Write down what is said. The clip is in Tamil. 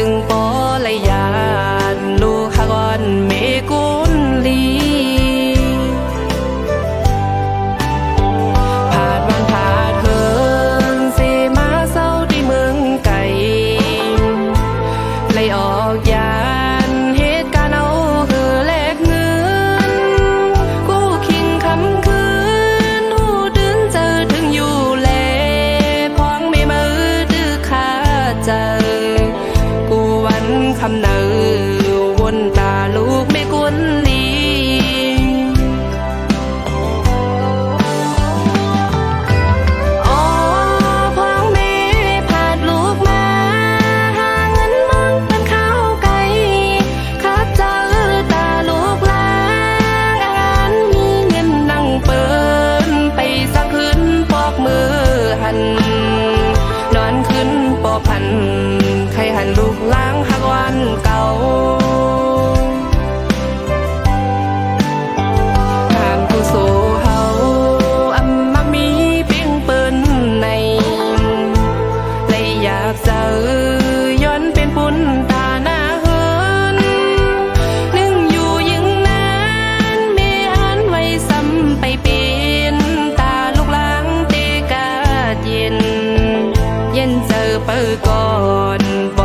từng bó อข เปอร์ก่อน